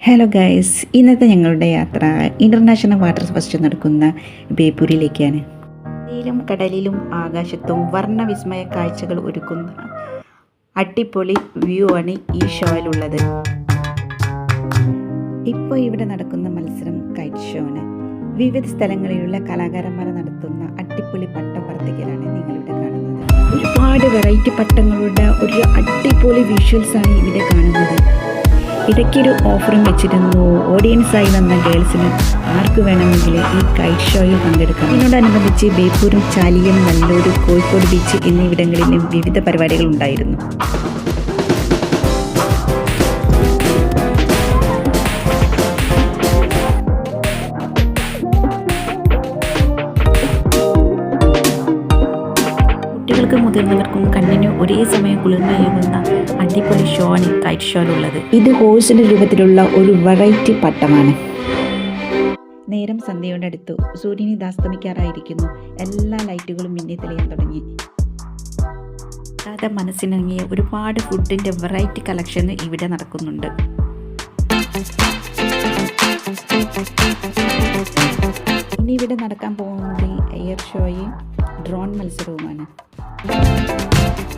Hello guys ഇന്നത്തെ ഞങ്ങളുടെ യാത്ര ഇന്റർനാഷണൽ വാട്ടർ ഫസ്റ്റ് നടക്കുന്ന ബേപ്പൂരിലേക്കാണ്. കരയിലും കടലിലും ആകാശത്തും വർണവിസ്മയ കാഴ്ചകൾ ഒരുക്കുന്ന അടിപൊളി വ്യൂ ആണ് ഈ ഷോയിലുള്ളത്. ഇപ്പോൾ ഇവിടെ നടക്കുന്ന മത്സരം കൈറ്റ് ഷോ ആണ്. വിവിധ സ്ഥലങ്ങളിലുള്ള കലാകാരന്മാർ നടത്തുന്ന അടിപൊളി പട്ടം പറത്തിക്കലാണ് നിങ്ങളിവിടെ കാണുന്നത്. ഒരുപാട് വെറൈറ്റി പട്ടങ്ങളുടെ ഒരു അടിപൊളി വിഷ്വൽസ് ആണ് ഇവിടെ കാണുന്നത്. ഇടയ്ക്കൊരു ഓഫറും വെച്ചിരുന്നു. ഓഡിയൻസായി വന്ന ഗേൾസിന് ആർക്ക് വേണമെങ്കിൽ ഈ കൈറ്റ് ഷോയിൽ പങ്കെടുക്കാം. ഇതിനോടനുബന്ധിച്ച് ബേപ്പൂരും ചാലിയം നല്ലൂർ കോഴിക്കോട് ബീച്ച് എന്നിവിടങ്ങളിലും വിവിധ പരിപാടികൾ ഉണ്ടായിരുന്നു. മുതിർന്നവർക്കും കണ്ണിന് ഒരേ സമയം കുളിർമയേകുന്ന അടിപൊളി ഷോ ആണ് കൈറ്റ് ഉള്ളത്. ഇത് ഹോഴ്സിന്റെ രൂപത്തിലുള്ള ഒരു വെറൈറ്റി പട്ടമാണ്. നേരം സന്ധ്യയുടെ അടുത്ത്. സൂര്യനെ ഇതാസ്തമിക്കാറായിരിക്കുന്നു എല്ലാ ലൈറ്റുകളും മിന്നി തെളിയാൻ തുടങ്ങി. കൂടാതെ മനസ്സിനങ്ങിയ ഒരുപാട് ഫുഡിന്റെ വെറൈറ്റി കളക്ഷൻ ഇവിടെ നടക്കുന്നുണ്ട്. ഇനി ഇവിടെ നടക്കാൻ പോകുന്നത് എയർ ഷോയും ഡ്രോൺ മത്സരവുമാണ്. Thank you